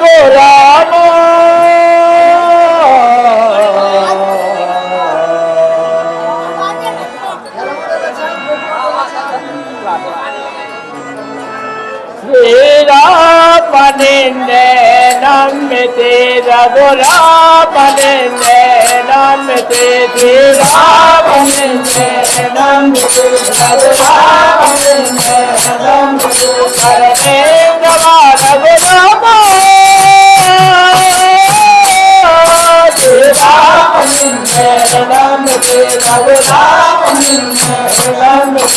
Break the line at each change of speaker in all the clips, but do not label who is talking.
পোড়ানো पने नाम तेरा बोला पने नाम तेरा पने नाम तेरा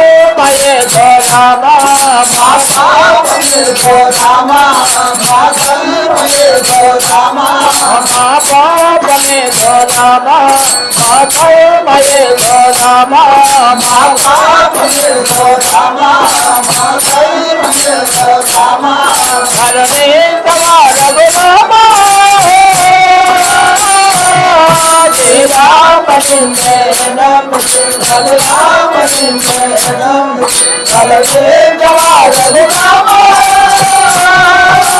পায়ে পায়ে পড়ামা
পাশাল পড়ামা পাশাল পড়ামা
পাপা পায়ে পড়ামা পাশে পায়ে পড়ামা পাপা
পায়ে পড়ামা পাশে পায়ে পড়ামা
Muslim, and I'm Muslim, I'm Muslim, I'm Muslim,
I'm
I'm Muslim, I'm I'm